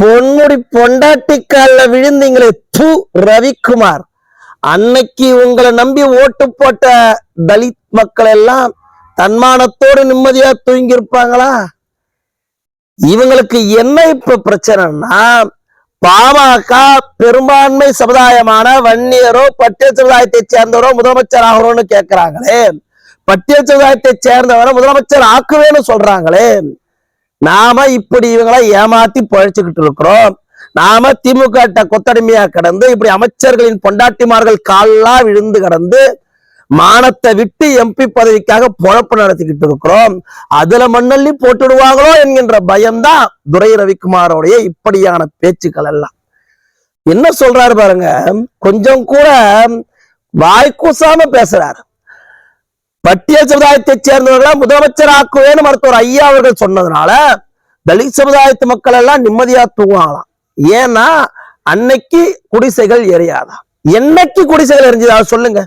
பொன்முடி பொண்டாட்டிக்கால விழுந்தீங்களே து ரவிக்குமார். அன்னைக்கு உங்களை நம்பி ஓட்டு போட்ட தலித் மக்கள் எல்லாம் தன்மானத்தோடு நிம்மதியா தூங்கி இருப்பாங்களா இவங்களுக்கு என்ன இப்ப பிரச்சனைன்னா பாமக பெரும்பான்மை சமுதாயமான வன்னியரோ பட்டியல் சமுதாயத்தை சேர்ந்தவரோ முதலமைச்சர் ஆகிறோம்னு கேட்கிறாங்களே பட்டியல் சமுதாயத்தை சேர்ந்தவரை முதலமைச்சர் ஆக்குவேன்னு சொல்றாங்களே. நாம இப்படி இவங்களை ஏமாத்தி பழைச்சுக்கிட்டு இருக்கிறோம். நாம திமுக கொத்தடிமையா கிடந்து இப்படி அமைச்சர்களின் பொண்டாட்டிமார்கள் காலா விழுந்து கிடந்து மானத்தை விட்டு எம்பி பதவிக்காக பொழப்பு நடத்திக்கிட்டு இருக்கிறோம். அதுல மண்ணள்ளி போட்டுடுவாங்களோ என்கின்ற பயம்தான் துரை ரவிக்குமாரோடைய இப்படியான பேச்சுக்கள் எல்லாம். என்ன சொல்றாரு பாருங்க கொஞ்சம் கூட வாய்க்கூசாம பேசுறாரு. பட்டியல் சமுதாயத்தை சேர்ந்தவர்களை முதலமைச்சர் ஆக்குவேன்னு மருத்துவர் ஐயா அவர்கள் சொன்னதுனால தலித் சமுதாயத்து மக்கள் எல்லாம் நிம்மதியா தூங்குவாங்களாம் ஏன்னா அன்னைக்கு குடிசைகள் எரியாதான் என்னைக்கு குடிசைகள் எரிஞ்சதா? சொல்லுங்க.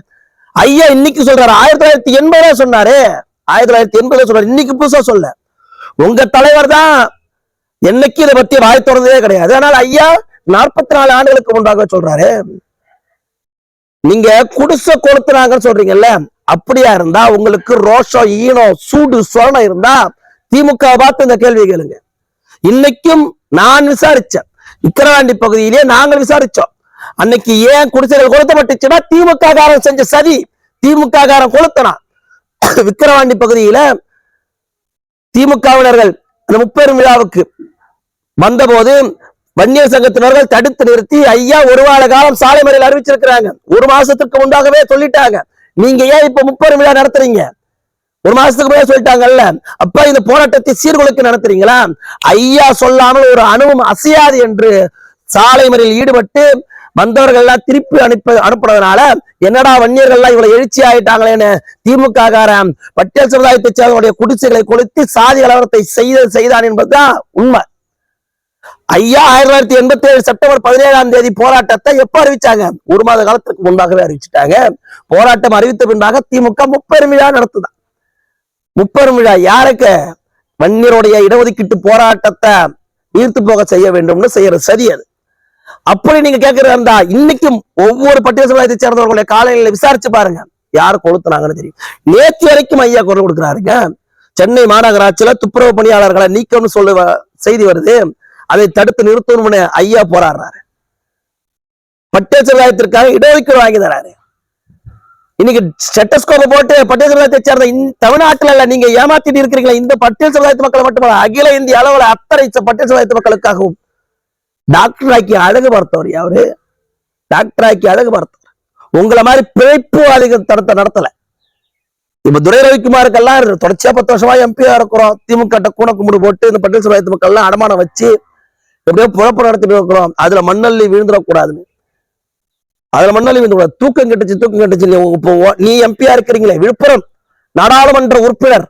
ஐயா இன்னைக்கு சொல்றாரு. ஆயிரத்தி தொள்ளாயிரத்தி எண்பதுல சொன்னாரு. ஆயிரத்தி தொள்ளாயிரத்தி எண்பதுல சொல்றாரு இன்னைக்கு புதுசா சொல்ல. உங்க தலைவர் தான் என்னைக்கு இதை பத்தி வாய் திறந்ததே கிடையாது. ஆனால் ஐயா நாற்பத்தி நாலு ஆண்டுகளுக்கு முன்பாக சொல்றாரு. நீங்க குடிசை கொளுத்துறாங்கன்னு சொல்றீங்கல்ல அப்படியா இருந்தா உங்களுக்கு ரோஷம் ஈனம் சூடு சொரணம் இருந்தா திமுக பார்த்து இந்த கேள்வி கேளுங்க. இன்னைக்கும் நான் விசாரிச்சேன். விக்கிரவாண்டி பகுதியிலே நாங்கள் விசாரிச்சோம். அன்னைக்கு ஏன் குடிசைகள் கொளுத்தப்பட்டுச்சுன்னா திமுக காரன் செஞ்ச சதி திமுக காரன் கொளுத்தனா. விக்கிரவாண்டி பகுதியில திமுகவினர்கள் அந்த முப்பெரும் விழாவுக்கு வந்தபோது வன்னியர் சங்கத்தினர்கள் தடுத்து நிறுத்தி ஐயா ஒரு வார காலம் சாலை மறியல் அறிவிச்சிருக்கிறாங்க. ஒரு மாசத்துக்கு முன்பாகவே சொல்லிட்டாங்க. நீங்க ஏன் இப்ப முப்பது விழா நடத்துறீங்க? ஒரு மாசத்துக்கு முன்னாடி சொல்லிட்டாங்கல்ல. அப்ப இந்த போராட்டத்தை சீர்குலைக்கு நடத்துறீங்களா? ஐயா சொல்லாமல் ஒரு அணுவும் அசையாது என்று சாலை மறியல் ஈடுபட்டு வந்தவர்கள் எல்லாம் திருப்பி அனுப்ப அனுப்புனதுனால என்னடா வன்னியர்கள்லாம் இவ்வளவு எழுச்சி ஆயிட்டாங்களேன்னு திமுக காரன் பட்டியல் சமுதாயத்தை சேர்ந்தவருடைய குடிசைகளை கொளுத்தி சாதி கலவரத்தை செய்த செய்தான் என்பதுதான் உண்மை. ஐயா ஆயிரத்தி தொள்ளாயிரத்தி எண்பத்தி ஏழு செப்டம்பர் பதினேழாம் தேதி போராட்டத்தை எப்ப அறிவிச்சாங்க? ஒரு மாத காலத்துக்கு முன்பாகவே அறிவிச்சிட்டாங்க. போராட்டம் அறிவித்த பின்பாக திமுக முப்பெரும் விழா நடத்துதான் முப்பெரும் விழா. யாருக்கு? வன்னியருடைய இடஒதுக்கீட்டு போராட்டத்தை ஈர்த்து போக செய்ய வேண்டும்னு செய்யறது சரி அது. அப்படி நீங்க கேட்கறதா இருந்தா இன்னைக்கும் ஒவ்வொரு பட்டியல் சமுதாயத்தை சேர்ந்தவர்களுடைய காலையில விசாரிச்சு பாருங்க. யார் கொளுத்துனாங்கன்னு தெரியும். நேற்று வரைக்கும் ஐயா குரல் கொடுக்குறாருங்க. சென்னை மாநகராட்சியில துப்புரவு பணியாளர்களை நீக்கம்னு சொல்ல செய்தி வருது. அதை தடுத்து நிறுத்தணும்னு ஐயா போராடுறாரு. பட்டியல் சமுதாயத்திற்காக இடஒதுக்கீடு வாங்கி தராரு. இன்னைக்கு ஸ்டெட்டஸ்கோப்பை போட்டு பட்டியல் சமுதாயத்தை சேர்ந்த இந்த தமிழ்நாட்டுல இல்ல நீங்க ஏமாத்திட்டு இருக்கிறீங்களா இந்த பட்டியல் சமுதாயத்து மக்களை மட்டுமல்ல அகில இந்திய அளவில் அத்தனை பட்டியல் சமுதாயத்து மக்களுக்காகவும் டாக்டர் ஆக்கி அழகு பார்த்தவர் அவரு டாக்டர் ஆக்கி அழகு பார்த்தவர் உங்களை மாதிரி பிழைப்புவாதிகள் தடத்தை நடத்தல. இப்ப துரை ரவிக்குமாருக்கெல்லாம் தொடர்ச்சியா பத்து வருஷமா எம்பியா இருக்கிறோம். திமுக கூட கும்பிடு போட்டு இந்த பட்டியல் சமுதாயத்து மக்கள் எல்லாம் அடமானம் வச்சு எப்படியோ புழப்பு நடத்திட்டு இருக்கிறோம். அதுல மண்ணள்ளி விழுந்துடக்கூடாதுன்னு. அதுல மண்ணள்ளி விழுந்து தூக்கம் கட்டுச்சு தூக்கம் கட்டுச்சு. இப்போ நீ எம்பியா இருக்கிறீங்களே விழுப்புரம் நாடாளுமன்ற உறுப்பினர்.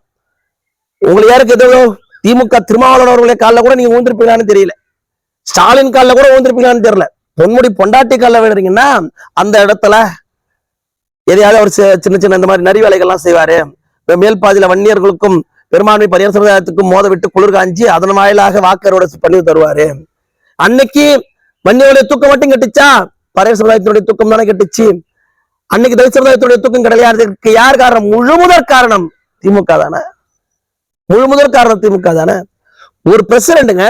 உங்களை யாருக்கு எதோ திமுக திருமாவளவன் அவர்களுடைய காலில் கூட நீங்க ஊந்திருப்பீங்களான்னு தெரியல. ஸ்டாலின் காலில் கூட ஊந்திருப்பீங்களான்னு தெரியல. பொன்முடி பொண்டாட்டி காலில் விழுறீங்கன்னா அந்த இடத்துல எதையாவது அவர் சின்ன சின்ன இந்த மாதிரி நரி வேலைகள்லாம் செய்வாரு. மேல் பாதியில வன்னியர்களுக்கும் பெரும்பான்மை பரியார் சமுதாயத்துக்கு மோத விட்டு குளிர் காஞ்சி அதன் வாயிலாக வாக்கரோட பண்ணி தருவாரு. அன்னைக்கு வன்னியருடைய தூக்கம் மட்டும் கெட்டுச்சா? பரையர் சமுதாயத்தினுடைய தூக்கம் தானே கெட்டுச்சு. அன்னைக்கு தலித் சமுதாயத்துடைய தூக்கம் கிடையாதுக்கு யார் காரணம்? முழு முதற் காரணம் திமுக தானே. முழு முதற் காரணம் திமுக தானே. ஒரு பிரசிடண்ட்டுங்க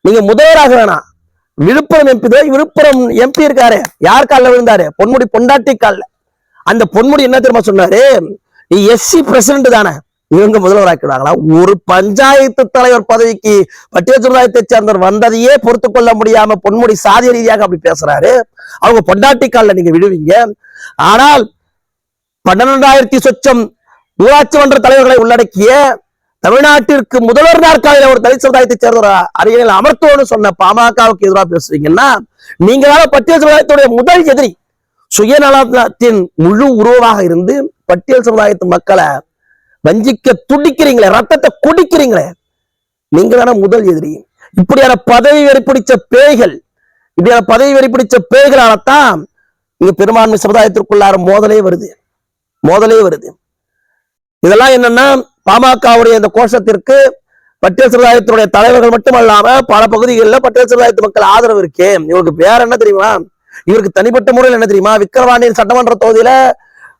நீங்க முதல்வராக வேணாம் விழுப்புரம் எம்பி விழுப்புரம் எம்பி இருக்காரு. யார் காலில் விழுந்தாரு? பொன்முடி பொண்டாட்டி காலில். அந்த பொன்முடி என்ன தெரியுமா சொன்னாரு? நீ எஸ்சி பிரசிடண்ட் தானே. இவங்க முதல்வராக்கினாங்களா? ஒரு பஞ்சாயத்து தலைவர் பதவிக்கு பட்டியல் சமுதாயத்தை சேர்ந்தவர் வந்ததையே பொறுத்து கொள்ள முடியாம பொன்முடி சாதிய ரீதியாக அப்படி பேசுறாரு. அவங்க பொண்டாட்டி காலில் நீங்க விடுவீங்க ஆனால் பன்னிரெண்டாயிரத்தி சொச்சம் ஊராட்சி மன்ற தலைவர்களை உள்ளடக்கிய தமிழ்நாட்டிற்கு முதல்வர் நாற்காலியில ஒரு தலித் சமுதாயத்தை சேர்ந்த ஒரு அரியணையில் அமர்த்தோன்னு சொன்ன பாமகவுக்கு எதிராக பேசுறீங்கன்னா நீங்களால பட்டியல் சமுதாயத்துடைய முதல் எதிரி சுயநலத்தின் முழு உருவமாக இருந்து பட்டியல் சமுதாயத்து மக்களை வஞ்சிக்க துடிக்கிறீங்களே ரத்தத்தை குடிக்கிறீங்களே. நீங்க தானே முதல் எதிரி. இப்படியான பதவி வெறி பிடிச்ச பேய்கள் இப்படியான பதவி வெறி பிடிச்ச பேய்களால்தான் இங்க பெரும்பான்மை சமுதாயத்திற்குள்ளார மோதலே வருது. மோதலே வருது. இதெல்லாம் என்னன்னா பாமகவுடைய இந்த கோஷத்திற்கு பட்டியல் சமுதாயத்தினுடைய தலைவர்கள் மட்டுமல்லாம பல பகுதிகளில் பட்டியல் சமுதாயத்து மக்கள் ஆதரவு இருக்கேன் இவருக்கு வேற என்ன தெரியுமா? இவருக்கு தனிப்பட்ட முறையில் என்ன தெரியுமா? விக்கிரவாண்டியின் சட்டமன்ற தொகுதியில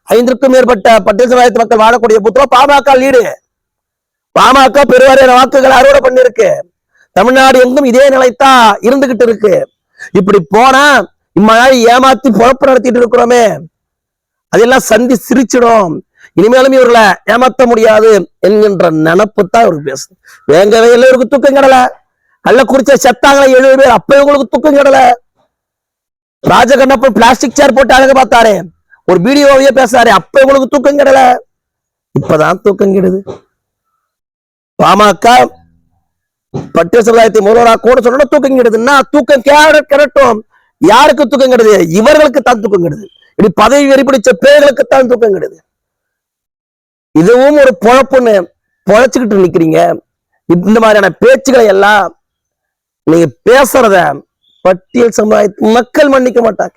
ஐந்திற்கும் மேற்பட்ட பட்டியல் சமுதாயத்து மக்கள் வாழக்கூடிய புத்தகம் பாமக லீடு. பாமக பெருவாரியான வாக்குகள் அறுவடை பண்ணிருக்கு தமிழ்நாடு எங்கும் இதே நிலைத்தான் இருந்துகிட்டு இருக்கு. இப்படி போனா இம்மாதிரி ஏமாத்தி பொழப்பு நடத்திட்டு இருக்கிறோமே. அதெல்லாம் சந்தி சிரிச்சிடும். இனிமேலும் இவர்களை ஏமாத்த முடியாது என்கின்ற நினப்பு தான் இவருக்கு பேசுது. வேங்கவே இல்லை இவருக்கு தூக்கம் கிடல. கள்ளக்குறிச்சியை செத்தாங்களே எழுபது பேர் அப்ப இவங்களுக்கு தூக்கம் கிடல. ராஜகண்ணப்பன் பிளாஸ்டிக் சேர் போட்டு அழகு பார்த்தாரே. ஒரு வீடியோவையே பேசுறாரு அப்ப இவங்களுக்கு தூக்கம் கிடல. இப்பதான் தூக்கம் கெடுது. பாமக பட்டியல் சமுதாயத்தை முதல்வராக கூட சொல்லணும் தூக்கம் கெடுதுன்னா தூக்கம் கிடட்டும். யாருக்கு தூக்கம் கெடுது? இவர்களுக்கு தான் தூக்கம் கெடுது. இப்படி பதவி வெறிப்பிடிச்ச பேர்களுக்கு தான் தூக்கம் கெடுது. இதுவும் ஒரு பொழப்புன்னு பொழைச்சுக்கிட்டு நிக்கிறீங்க. இந்த மாதிரியான பேச்சுகளை எல்லாம் நீங்க பேசுறத பட்டியல் சமுதாயத்து மக்கள் மன்னிக்க மாட்டாங்க.